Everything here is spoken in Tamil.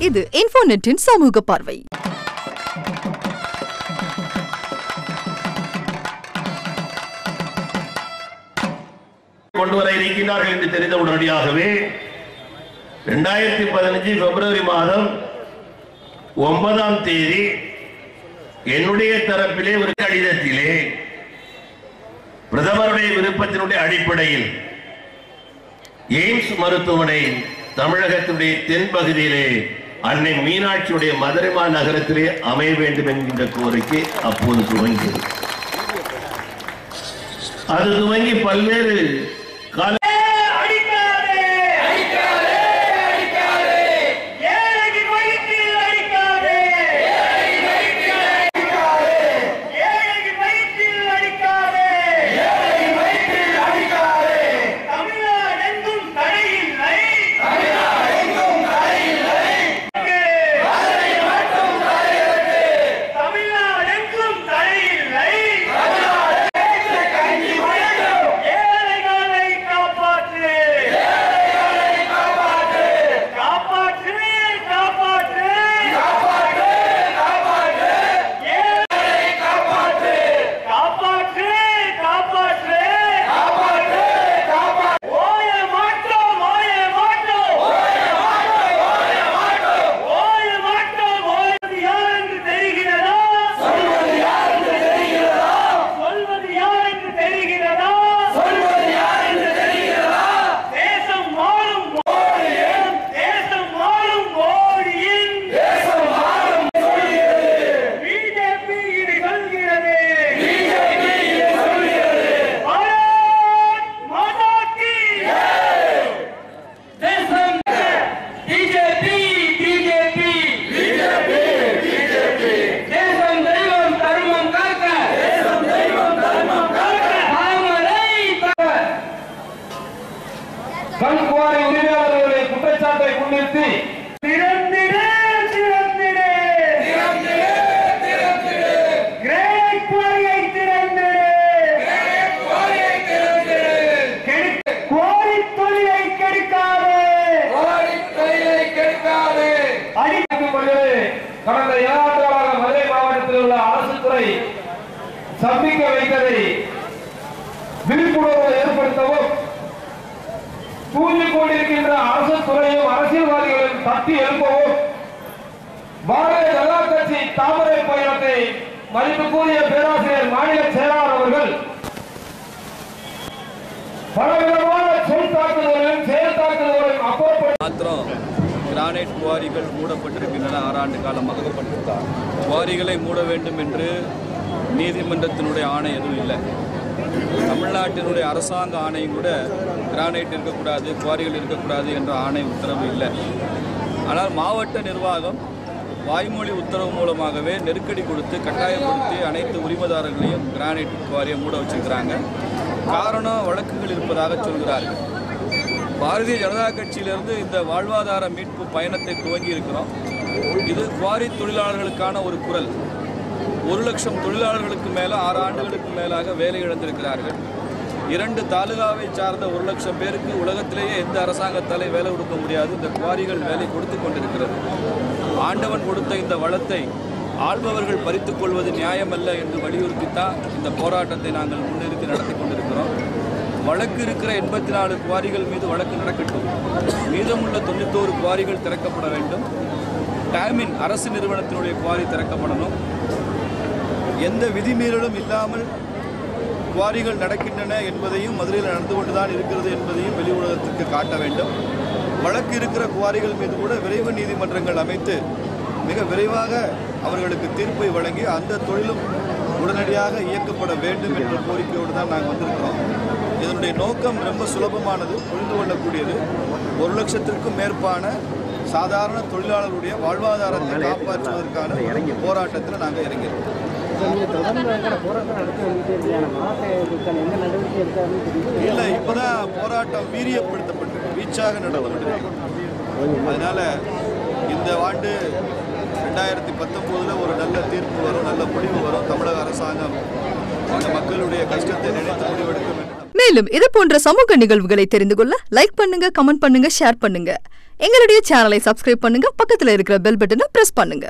இது இன்ஃபோநெட்டின் சமூக பார்வை. கொண்டு வர இருக்கின்றார்கள் என்று தெரிந்த உடனடியாகவே இரண்டாயிரத்தி பதினஞ்சு பிப்ரவரி மாதம் ஒன்பதாம் தேதி என்னுடைய தரப்பிலே ஒரு கடிதத்திலே பிரதமருடைய விருப்பத்தினுடைய அடிப்படையில் எய்ம்ஸ் மருத்துவமனை தமிழகத்தினுடைய தென்பகுதியிலே அன்னை மீனாட்சியுடைய மதுரைமா நகரத்திலே அமைய வேண்டும் என்கின்ற கோரிக்கை அப்போது துவங்கியது. அது துவங்கி பல்வேறு தொழிலை கெடுக்காதே. அடி அடித்துக் கொண்டது கடந்த ஏழாண்டுகளாக மதுரை மாவட்டத்தில் உள்ள அரசு துறை சந்திக்க வைத்ததை விழிப்புணர்வு ஏற்படுத்தவும் தூங்கி கொண்டிருக்கின்ற அரசு துறையும் அரசியல்வாதிகளையும் தட்டி எழுப்பவும் பாரதிய ஜனதா கட்சி தாமரை பயணத்தை மதிப்புக்குரிய பேராசிரியர் மாநில செயலாளர் அவர்கள் பலவிதமான சொல் தாக்குதலையும் செயல் தாக்குதலையும் அப்புறப்படுத்தி கிரானைட் குவாரிகள் மூடப்பட்டிருக்கின்றன. ஆறாண்டு காலமாக குவாரிகளை மூட வேண்டும் என்று நீதிமன்றத்தினுடைய ஆணை எதுவும் இல்லை. தமிழ்நாட்டினுடைய அரசாங்க ஆணையும் கூட கிரானைட் இருக்கக்கூடாது குவாரிகள் இருக்கக்கூடாது என்ற ஆணை உத்தரவு இல்லை. ஆனால் மாவட்ட நிர்வாகம் வாய்மொழி உத்தரவு மூலமாகவே நெருக்கடி கொடுத்து கட்டாயப்படுத்தி அனைத்து உரிமதாரர்களையும் கிரானைட் குவாரியை மூட வச்சிருக்கிறாங்க. காரணம் வழக்குகள் இருப்பதாக சொல்கிறார்கள். பாரதிய ஜனதா கட்சியிலிருந்து இந்த வாழ்வாதார மீட்பு பயணத்தை துவங்கி இருக்கிறோம். இது குவாரி தொழிலாளர்களுக்கான ஒரு குரல். ஒரு லட்சம் தொழிலாளர்களுக்கு மேலே ஆறு ஆண்டுகளுக்கு மேலாக வேலை இழந்திருக்கிறார்கள். இரண்டு தாலுகாவை சார்ந்த ஒரு லட்சம் பேருக்கு உலகத்திலேயே எந்த அரசாங்கத்தாலே வேலை கொடுக்க முடியாது. இந்த குவாரிகள் வேலை கொடுத்து கொண்டிருக்கிறது. ஆண்டவன் கொடுத்த இந்த வளத்தை ஆள்பவர்கள் பறித்துக் கொள்வது நியாயமல்ல என்று வலியுறுத்தித்தான் இந்த போராட்டத்தை நாங்கள் முன்னிறுத்தி நடத்தி கொண்டிருக்கிறோம். வழக்கு இருக்கிற எண்பத்தி நாலு குவாரிகள் மீது வழக்கு நடக்கட்டும். மீதமுள்ள தொண்ணூத்தோரு குவாரிகள் திறக்கப்பட வேண்டும். டேமின் அரசு நிறுவனத்தினுடைய குவாரி திறக்கப்படணும். எந்த விதிமீறலும் இல்லாமல் குவாரிகள் நடக்கின்றன என்பதையும் மதுரையில் நடந்து கொண்டுதான் இருக்கிறது என்பதையும் வெளி உலகத்திற்கு காட்ட வேண்டும். வழக்கு இருக்கிற குவாரிகள் மீது கூட விரைவு நீதிமன்றங்கள் அமைத்து மிக விரைவாக அவர்களுக்கு தீர்ப்பை வழங்கி அந்த தொழிலும் உடனடியாக இயக்கப்பட வேண்டும் என்ற கோரிக்கையோடு தான் நாங்கள் வந்திருக்கிறோம். இதனுடைய நோக்கம் ரொம்ப சுலபமானது புரிந்து கொள்ளக்கூடியது. ஒரு லட்சத்திற்கும் மேற்பான சாதாரண தொழிலாளர்களுடைய வாழ்வாதாரத்தை காப்பாற்றுவதற்கான போராட்டத்தில் நாங்கள் இறங்கியிருக்கோம். இல்லை இப்போதான் போராட்டம் வீரியப்படுத்தப்பட்டு வீச்சாக நடத்தப்பட்டிருக்கு. அதனால இந்த ஆண்டு ரெண்டாயிரத்தி பத்தொம்போதில் ஒரு நல்ல தீர்ப்பு வரும் நல்ல முடிவு வரும். தமிழக அரசாங்கம் அந்த மக்களுடைய கஷ்டத்தை நினைத்து முடிவெடுக்கும் மேலும் இது போன்ற சமூக நிகழ்வுகளை தெரிந்து கொள்ள லைக் பண்ணுங்க கமெண்ட் பண்ணுங்க ஷேர் பண்ணுங்க. எங்களுடைய சேனலை சப்ஸ்கிரைப் பண்ணுங்க பக்கத்துல இருக்கிற பெல் பட்டனை பிரஸ் பண்ணுங்க.